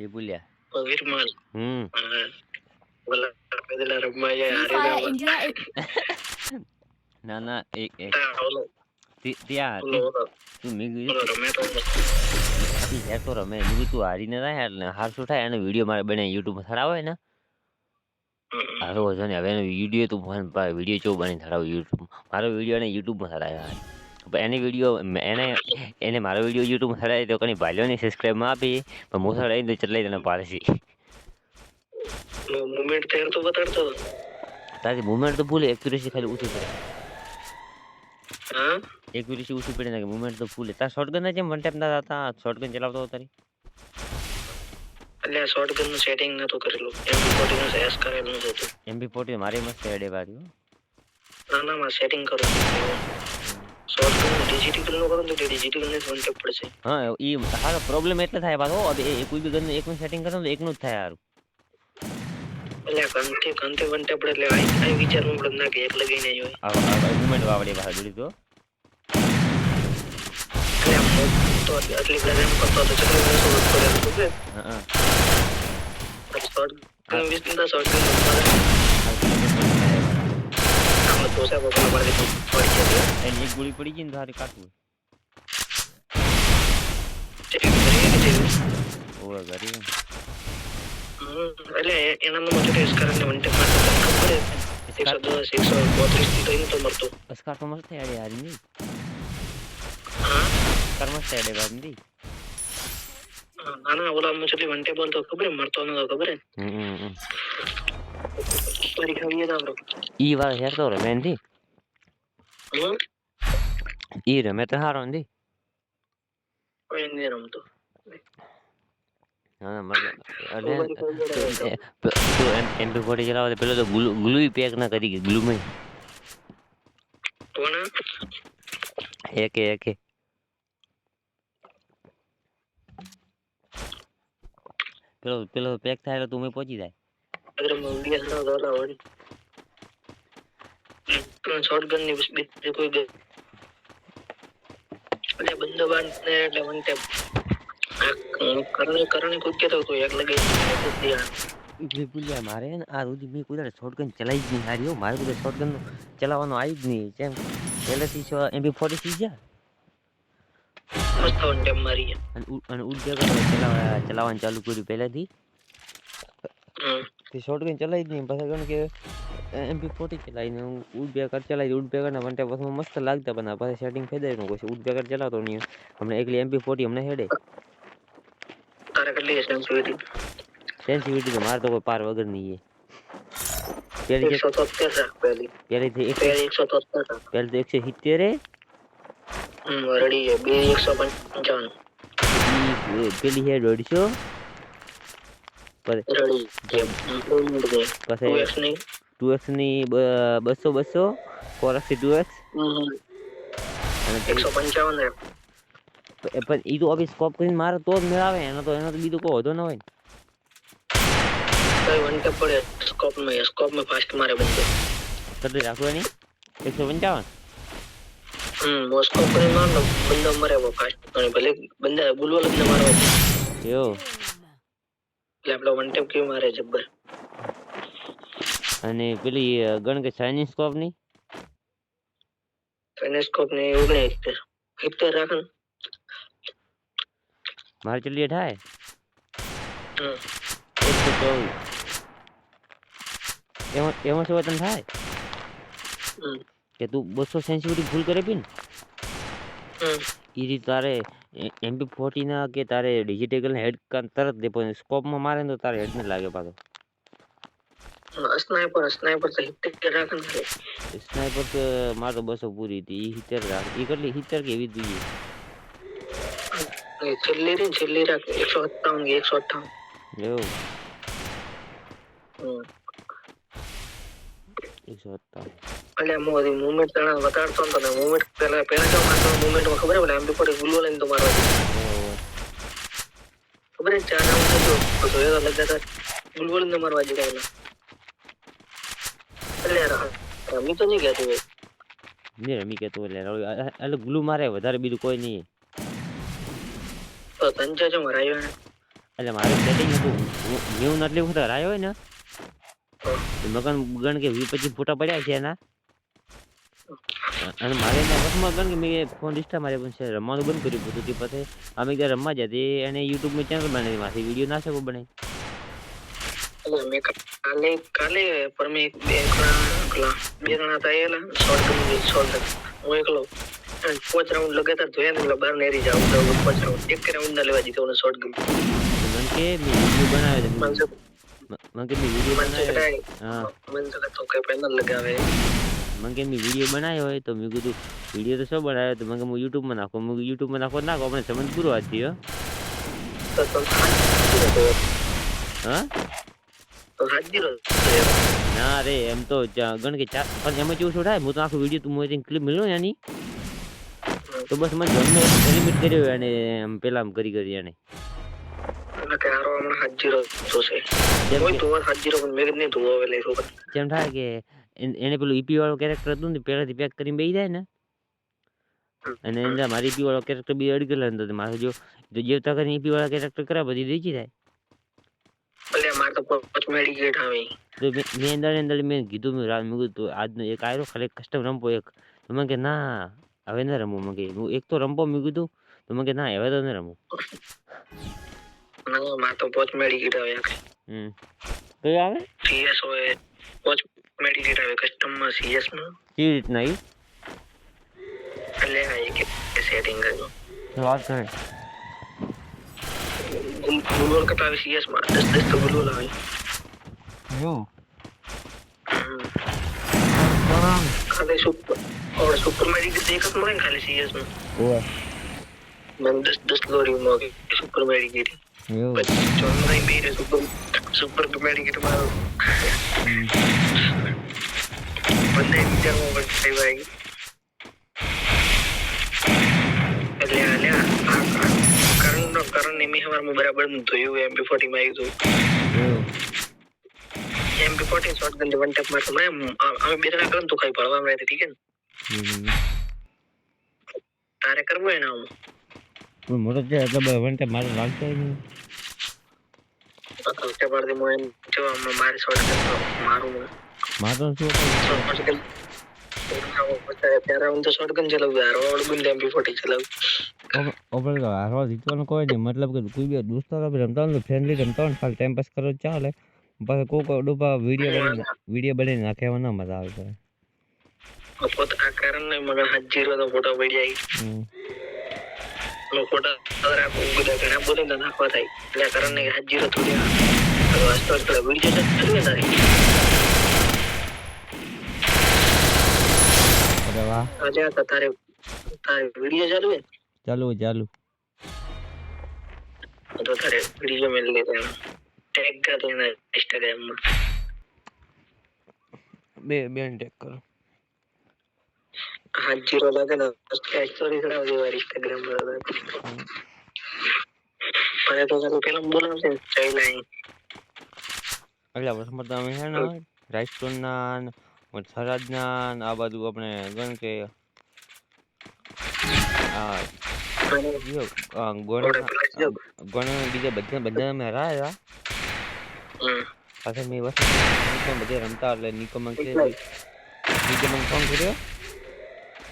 એ બોલ્યા. વિરમલ હમ. ના ના એક એક ત્યાં ઓલો ઓલો તું મેં કીધું રમે યાર તો રમે. મેં તું હારીને થાય એટલે હાર શું થાય? એનો વીડિયો મારે બને યુટ્યુબમાં થડાવે ને. હારો વધો ને હવે એનો વીડિયો તું ફોન વીડિયો ચો બની થડાવ યુટ્યુબ મારો વીડિયો એને યુટ્યુબમાં થડાવ્યા એની વીડિયો એને એને મારો વીડિયો યુટ્યુબમાં થડાવી તો કણી ભાલ્યોની સબસ્ક્રાઈબમાં આપી પણ હું થડાવી તો ચટલાઈ તને પાડશી મુમેન્ટ થયો તો બતાડતો હતો. તારી મુવમેન્ટ તો ભૂલે એક્યુરેસી ખાલી ઓછી પડે હા એક્યુરેસી ઓછી પડે ને મુવમેન્ટ તો ભૂલે તાર શોર્ટગન જેમ વન ટેપ ના હતા શોર્ટગન ચલાવતો હતો તારી એટલે શોર્ટગનનું સેટિંગ નતું કરેલું એમ નું એસ કરેલું નતું એમબી ફોર્ટી મારી મસ્ત એડે વાર્યું ના ના માં સેટિંગ કરું હા ઈ હારો પ્રોબ્લેમ એટલે થાય પાછો હવે એ કોઈ બી ગન એકનું સેટિંગ કરો તો એકનું જ થાય હારું એટલે કંથી કંથી વન ટેપ એટલે આ આ વિચારવું પડે ના કે એક લગીને જ હોય આ મુવમેન્ટ વાવડે બહાર જોડી તો એટલે આમ તો આટલી બધા એમ કરતો હતો ચલો મેં શું કરેલું હતું કે હા હા શોર્ટગન વીસ મિનિટ શોર્ટગન એક ગોળી પડી ગઈ ને તારે હારી કાઢવું ચેક કરી કે જેવી ઓવે હમ, એટલે એના નંબર તો ટેસ્ટ કરીને વન ટેપ ખબર હારી ની ની ના ના ઓલા મુછલી વન તો ખબર મરતો ખબર હમ હમ પરીક્ષા આવી હતા ઈ વાર હેર તો રમે નથી ઈ રમે તો સારો નથી તું એમપી ફોર્ટી ચલાવે તો પેલો તો ગ્લુ ગ્લુ પેક ના કરી ગ્લુ માં એકે એકે પેલો પેલો પેક થાય એટલે તું મેં પહોંચી જાય અગર મંગિયા સડા દોલા હોય શોટગનની બીજી કોઈ ગઈ એટલે બંદો બાંધ ને એટલે વન ટેપ કરણે કરણે ખુદ કેતો તો એક લગે મારે ને આ સુધી મેં કોઈ શોટગન ચલાવી જ નહીં હારી મારે કોઈ શોટગન ચલાવવાનો આવી જ નહીં જેમ પહેલેથી છ એમપી ફોર્ટી થઈ ગયા મસ્ત વન ટેપ મારી અને ઉદ્યોગ ચલાવવા ચલાવવાનું ચાલુ કર્યું પહેલેથી હમ તે શોર્ટગન ચલાવી જ નહીં પછી કારણ કે એમપી ફોર્ટી ચલાવીને હું ઉડ બેકર ચલાવી ઉડ બેકરના વન ટાઈમ પછી મસ્ત લાગતા પણ આ પછી સેટિંગ થઈ જાય પછી ઉડ બેકર ચલાવતો નહીં હમણાં એકલી એમપી ફોર્ટી હમણાં હેડે તારે કેટલી સેન્સિટિવિટી સેન્સિટિવિટી તો મારે તો કોઈ પાર વગર નહીં છે પેલી એકસો તોતેર રાખ પહેલી પહેલીથી એક પહેલી એકસો તોતેર રાખ પહેલી તો એકસો સિત્તેર હે હમ રેડી છે બે એકસો પંચાવન ઈ પેલી હે દોઢસો પછી રેડી છે ઇમ્પ્રુવમેન્ટ પછી ટુ એક્સની બસો બસો ફોર એક્સ ટુ એક્સ. પણ એ તો ઓફિસ સ્કોપ કરીને મારે તો જ મેળાવે એનો તો એનો તો બીજું કોઈ હોતો ન હોય ભાઈ ફાસ્ટ મારે બંદે કેટલી રાખો એકસો પંચાવન? હમ સ્કોપ મરે ભલે બંદા ગુલવા લગ્ન એટલે આપણો વન ટેપ કેવી મારે જબ્બર. અને પેલી ગણ કે ચાઇનીઝ સ્કોપની? ચાઇનીઝ સ્કોપની ઓગણે સિત્તેર સિત્તેર રાખન મારે એકસો ચોવીસ. એમાં એમાં શું વતન થાય? કે તું બસો સેન્સિટિવિટી ભૂલ કરે બી ને? એ રીતે તારે એમપી ફોર્ટી ના કે તારે ડિજિટલ હેડ તરત દે પણ સ્કોપમાં મારે ને તો તારે હેડ ને લાગે પાછો સ્નાઈપર સ્નાઈપર તો સિત્તેર રાખે ને સ્નાઈપર તો મારે તો બસો પૂરી હતી એ સિત્તેર રાખ એ કેટલી સિત્તેર કે એવી જ જોઈએ એ છેલ્લી રહી ને છેલ્લી રાખે એકસો સત્તાવન કે એકસો અઠ્ઠાવન એવું હમ એકસો સત્તાવન એટલે મોદી મુવમેન્ટ તને વતાડતો ને તને મુવમેન્ટ પેલા પેલા જો મારતો મુવમેન્ટમાં ખબર હે એમ પડે ગુલવલ લઈને તો મારવા. ખબર હે ચાર રાઉન્ડ થતો જોયો તો લગાતાર ગુલવલ ને મારવા જતા એના એટલે રમી તો નહીં કહેતું ભાઈ નહીં રમી કેતો એટલે એટલે ગ્લુ મારે વધારે બીજું કોઈ નહીં તો તંજા જો મરાયો એટલે મારું સેટિંગ હતું હું આટલી વખત હરાયો ને મગન ગણ કે વીસ પચીસ ફોટા પડ્યા છે એના. અને મારે એના ગણ કે મેં ફોન રિસ્ટા મારે પણ છે રમવાનું બંધ કર્યું બધું તે પછી અમે ત્યાં રમવા જતી એને યુટ્યુબમાં ચેનલ બનાવી માથી વીડિયો ના શકો બને મેં કાલે કાલે પણ મેં એક બે જણા બે હતા એલા શોર્ટ શોર્ટ હું એકલો. અને પાંચ રાઉન્ડ લગાતાર ધોયા ને એટલે બહાર નેરી તો પાંચ રાઉન્ડ એક રાઉન્ડ ના લેવા દીધો શોર્ટ ગન કે મેં વીડિયો બનાવ્યો છે. મનસુખ મને કે મેં વીડિયો બનાવ્યો હા તો કઈ પેનલ લગાવે મને કે મેં બનાવ્યો હોય તો મેં કીધું વિડિયો તો શું બનાવ્યો તો મંકે હું યુટ્યુબમાં નાખો મેં યુટ્યુબમાં નાખો નાખો આપણે સમજ પૂરો આજ થયો તો તો. હા તો. ના રે એમ તો ગણ કે ચાર પણ એમ જ એવું શું થાય હું તો આખો વીડિયો તું મને ક્લિપ મળ્યો એની તો બસ મને જન્મે એલિમિટ કર્યો એને પેલા કરી કરી એને એટલે કે હારો હમણાં હાજી રહ્યો છે જેમ કોઈ કે ધોવા હાજી રહ્યો પણ મેં કીધું નહીં ધોવા હવે લઈ છોકરા જેમ થાય કે એન- એને પેલું ઈપી વાળો કેરેક્ટર હતું ને પહેલાથી પેક કરીને બેસી જાય ને અને અંદર મારી ઈપી વાળો કેરેક્ટર બી અડી ગયેલો ને તો મારે જો જો જેવતા કરીને ઈપી વાળા કેરેક્ટર કર્યા બધી દેખી જાય એટલે મારે તો પાંચ મેડિકેટ આવી તો મેં- મેં અંદર ને અંદર મેં કીધું મેં રા- મેં કીધું તું આજનો એક આવ્યો ખાલી કસ્ટમ રમવો એક તો મને કે ના હવે ન રમવું મને કે હું એક તો રમવો મેં કીધું તો મને કે ના હવે તો ન રમવું No, मैं तो बहुत मेडिकेट है यार। हम्म तो यार? सीएस होए बहुत मेडिकेट है कस्टमर सीएस में। क्यों इतना ही? ले आई कि सेटिंग कर। दो बात करें। गुलगुल का प्राइवेसी सीएस में दस दस तो गुलगुल आई यो? हम्म। खाली सुपर और सुपर मेडिकेट देखत मैं खाली सीएस में। हुआ मैं दस दस लोरी मांगे सुपर मेडिकेट મેડિકેટમાં બંને વિચારમાં પણ થઈ ભાઈ એટલે એમપી ફોર્ટી માં આવ્યું એવું MP forty shotgun one tap મારતો બે જણા કરન તો કઈ ભળવા મળે ઠીક ને તારે કરવું હોય ને પણ મોટો છે એટલે વન ટાઈમ મારે લાગતો નહીં મારી તો શું તો હારવા જીતવાનું કોઈ નહીં મતલબ કે કોઈ બી દોસ્તારો બી રમતા હોય ને ફ્રેન્ડલી રમતા હોય ને ખાલી ટાઈમ પાસ કરો ચાલે પછી કોઈ ડૂબા વીડિયો બનાવીને વીડિયો બનાવીને નાખે એમાં ના મજા આવે પોતા કારણ નહીં મગર હાજી રહ્યો તો ફોટો પડી જાય હમ. નો ફોટા અગર આપ બધા ઘણા બોલે તો નાખવા થાય એટલે આ કારણ ને હાજી રહ્યો થોડી તો વાસ્તવ થોડા વીડિયો છે ને તારી અરે વાહ આજે આ તારે તારે વીડિયો ચાલુ હે ચાલુ ચાલુ તો તારે વીડિયો મેલ લેતા એમ ટેગ કર દો ને ઇન્સ્ટાગ્રામમાં બે બે ટેક કરો હાજી રહ્યો લાગે ને. સ્ટોરી ચડાવ દેવા ઇન્સ્ટાગ્રામ પર મને તો ચાલુ પેલા બોલાવશે ચાઈ લાઈ એટલે વર્ષમાં તમે છે ને રાજકોટના ને થરાદના ને આ બાજુ આપણે ગણ કે ગણ બીજા બધા બધા અમે હરાયા પાછા મેં વસ્તુ બધે રમતા એટલે નિકોમન કે મને કર્યો.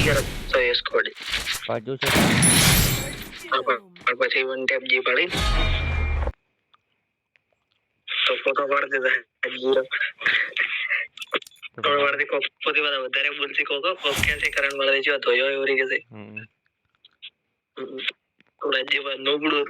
ત્યાં તો એ સ્કોડ પાછું છે. પછી વન ટેપ જે પાડી. તો ફોટો પાડી દીધા. હાજી રહ્યો વારથી કોક પોતે બધા વધારે બોલતી કોકો કોક ક્યાંથી કરણ મળે જો ધોયો એવી રીતે હમ. થોડા જેવા નોબળું